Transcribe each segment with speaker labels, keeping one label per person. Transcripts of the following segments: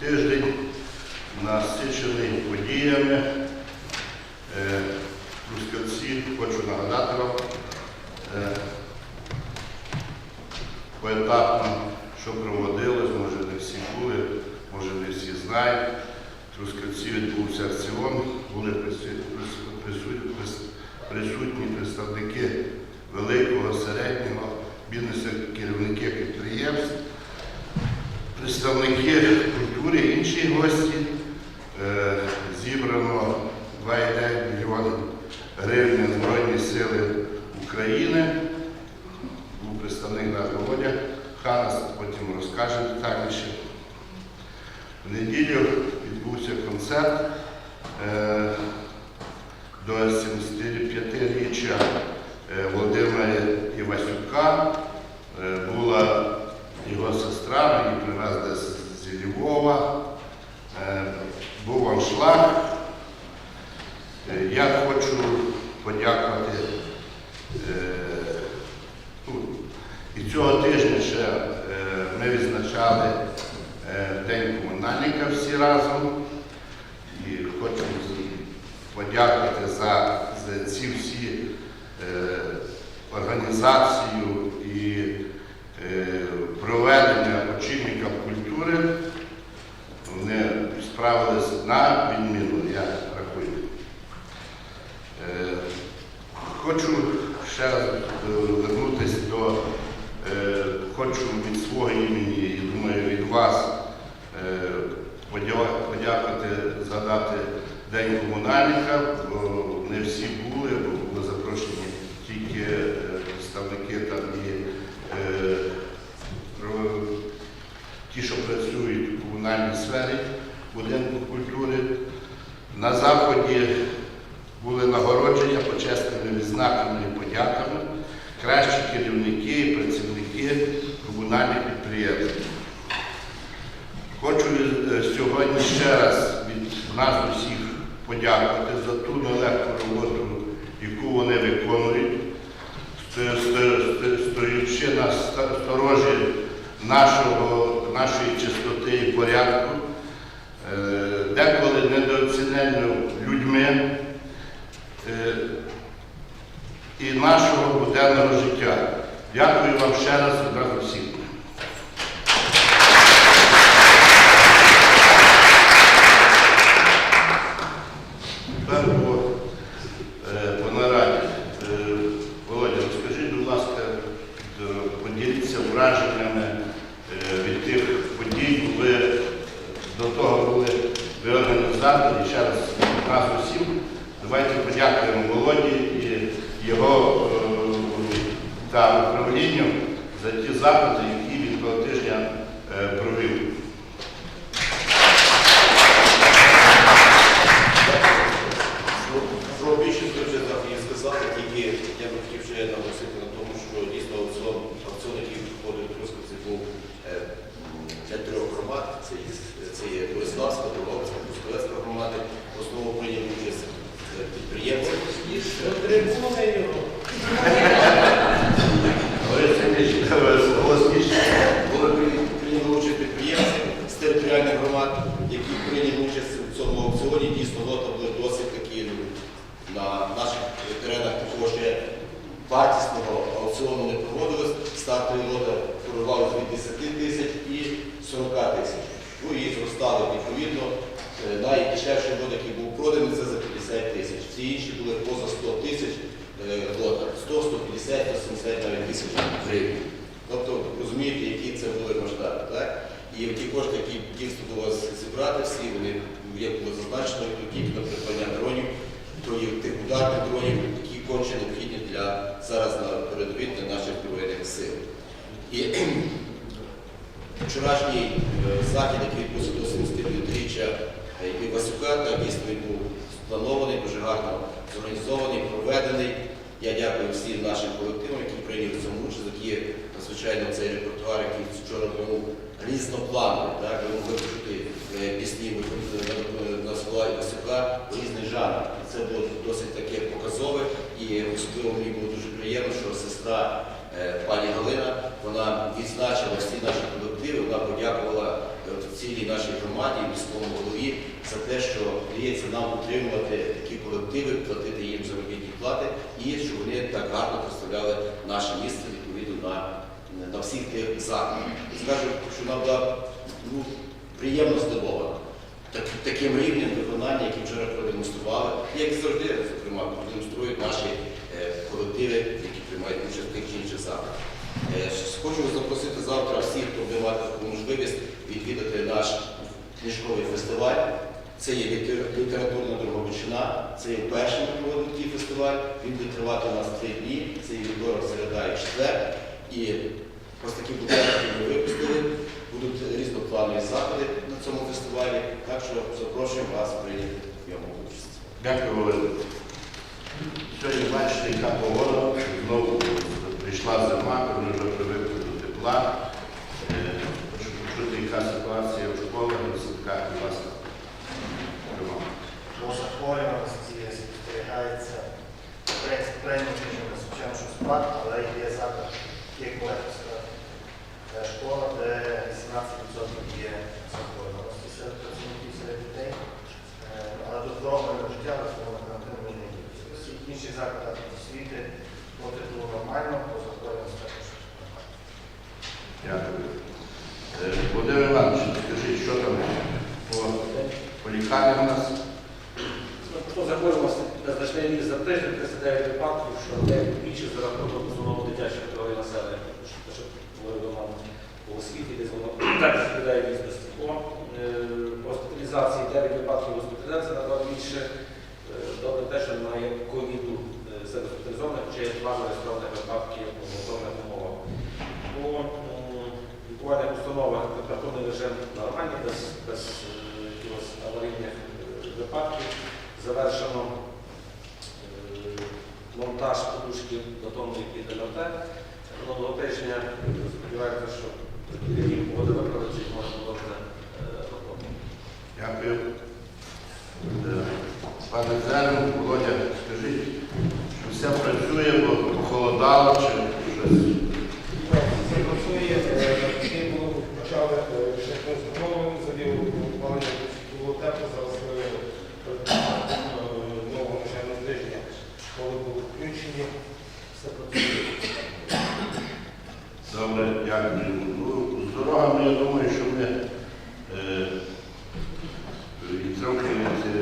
Speaker 1: тиждень насичений подіями. Е, Трускавці, хочу нагадати вам, е, поетапно, що проводилось, може не всі були, може не всі знають. Трускавці відбувся акціон, були присутні представники великого, середнього, бізнесу, керівники підприємств, представники культури, інші гості. Е, Зібрано 2,9 мільйонів гривень Збройні Сили України. Був представник наш Володя Ханас, потім розкаже детальніше. В неділю відбувся концерт е, до 75-річчя е, Володимира Івасюка. Була його сестра, її привезли Львова. Е, Був аншлаг. Е, Я хочу подякувати. е, ну, І цього тижня ще ми відзначали День комунальника всі разом. І хочу подякувати за, за ці всі організацію і проведення очільникам культури. Вони справились на відміну, я рахую. Е, Хочу ще раз е, вернутися до, е, хочу від свого імені і думаю від вас е, подякувати, згадати День комунальника, бо не всі були, бо були запрошені тільки е, представники там і е, ті, що працюють у комунальній сфері будинку культури. На заході були нагородження почесними відзнаками і подяками, кращі керівники і працівники комунальних підприємств. Хочу е, сьогодні ще раз від нас усіх подякувати за ту нелегку роботу, яку вони виконують, сто- сто- сто- стоючи на сторожі нашої чистоти і порядку, е, деколи недооцінено людьми е, і нашого буденного життя. Дякую вам ще раз одразу всім. Тепер по, е, по нараді. Е, Володя, розкажіть, будь ласка, е, поділіться враженнями е, від тих подій, коли до того були ви організатори, ще раз нас усім. Давайте подякуємо Володі і його е, та управлінню за ті заходи, які він того тижня е, провів.
Speaker 2: Про більшість вже так і сказали, тільки я би хотів ще наголосити на тому, що дійсно аукціон, який входить в Трускавці, був е, для трьох громад. Це, є- Бориславська, Дробовська, Трускавецька громади. В основному участь е, підприємці.
Speaker 1: Але це більш голосніше.
Speaker 2: Були при- прийняли участь підприємці з територіальних громад, які прийняли участь у цьому аукціоні. Дійсно, лота були досить такі на наших теренах такого ще вартісного аукціону не проводилось. Стартові лота коливалися від 10 тисяч і 40 тисяч. Ну і зростали відповідно. Е, Найдешевший лот, який був проданий, це за 50 тисяч. Всі інші були поза 100 тисяч лота. 100, 150, 170 навіть тисяч гривень. Тобто розумієте, які це були масштаби. Так? І ті кошти, які дійсно вас зібрати, всі вони як було зазначено, тільки на придбання дронів, є тих ударних дронів, які конче необхідні для зараз на передовій для наших Збройних сил. І вчорашній е, захід, який відбувся до 79-річчя е, Васюка, дійсно він був спланований, дуже гарно зорганізований, проведений. Я дякую всім нашим колективам, які прийняли в цьому участь, які надзвичайно цей репертуар, який вчора був різноплановий. Так? Ви могли почути е, пісні на слова Васюка різний жанр. І це було досить таке показове, і особливо мені було дуже приємно, що сестра е, пані Галина, вона відзначила всі наші колективи, вона подякувала е, цілій нашій громаді міському голові за те, що дається нам утримувати такі колективи, платити їм заробітні плати і щоб вони так гарно представляли наше місце відповідно на, на всіх тих заходах. І Скажу, що була ну, приємно здивована так, таким рівнем виконання, який вчора продемонстрували, як завжди, зокрема, продемонструють наші е, колективи, які приймають участь в тих чи інших заходах. Е, Хочу запросити завтра всіх, хто буде можливість відвідати наш книжковий фестиваль. Це є літер- літературна дороговичина, це є перший такий фестиваль. Він буде тривати у нас три дні. Це є вівторок, середа і четвер. І ось такі буклети, які ми випустили. Будуть різнопланові заходи на цьому фестивалі. Так що запрошуємо вас прийняти в ньому участь.
Speaker 1: Дякую, Володимир. Сьогодні бачите, яка погода. Знову прийшла зима, ми вже привикли до тепла. Е, Хочу почути, яка ситуація в школах, в садках, будь ласка. Роман.
Speaker 3: По захворюваності спостерігається тренінг, звичайно, що спад, але є є колекторська е, школа, де 18% є захворюваності серед працівників серед дітей. Е, Але до здорового життя на карантину ми не йдуть. Всі інші заклади освіти по титулу нормально, по захворюваності також.
Speaker 1: Дякую. Е, Володимир Іванович, скажіть, що там по, по лікарням у нас?
Speaker 4: По захворюваності на значний ріст за тиждень 39 випадків, що де більше за рахунок основного дитячої категорії населення, що те, що говорив до мами по освіті, десь воно так відповідає дійсності. По е, 9 випадків госпіталізації набагато більше. Е, Добре те, що немає ковіду е, серед госпіталізованих, чи два зареєстрованих випадки в готових умовах. По м, лікувальних установах температурний режим нормальний, без, без е, якихось аварійних е, випадків. Завершено е, монтаж подушки бетонної під ЛРТ. Минулого тижня сподіваємося, що погоди виправиться і можна е, роботу.
Speaker 1: Дякую. Е, Пане Зерну, Володя, скажіть, що все працює, бо похолодало чи щось?
Speaker 5: Це працює, ми було почали ще конструктовано, завів опалення, було тепло, зараз ми е, нового навчального тижня школи були включені, все працює.
Speaker 1: Добре, дякую. Ну, з дорогами, я думаю, що ми е, і трохи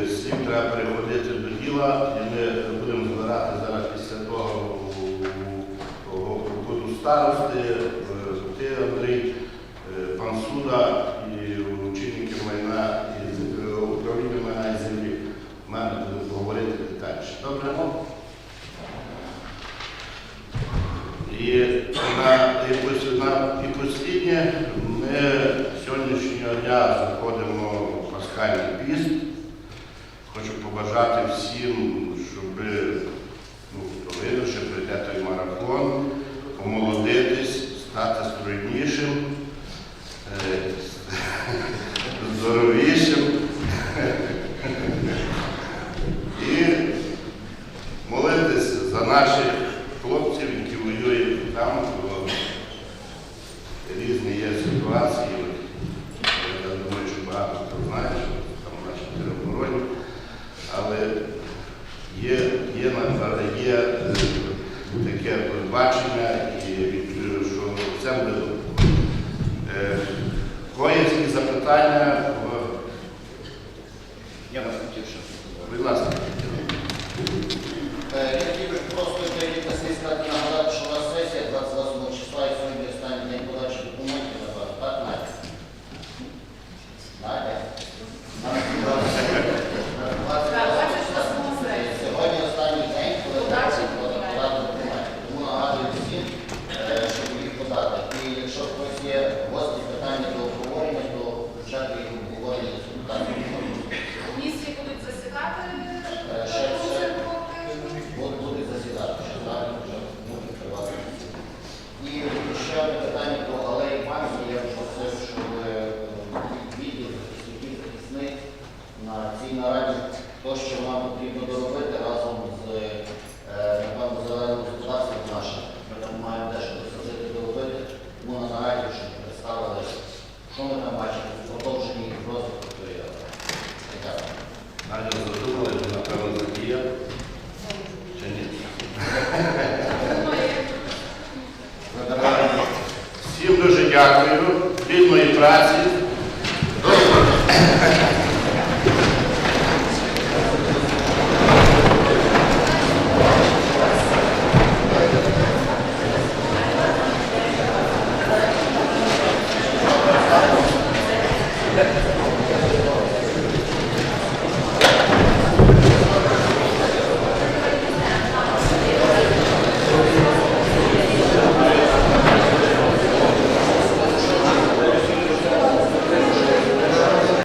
Speaker 1: е, всім треба переходити до діла, і ми будемо збирати зараз після того у- у- у буду старости, е, ти, Андрій, е, пан Суда і учники майна і з- е, управління майна і землі. В мене будемо говорити детальніше. Добре? І на і пос- на і посліднє ми сьогоднішнього дня заходимо в пасхальний піст. Хочу побажати всім, щоб ну, хто видно, що прийде той марафон, помолодитись, стати стройнішим, Sonra da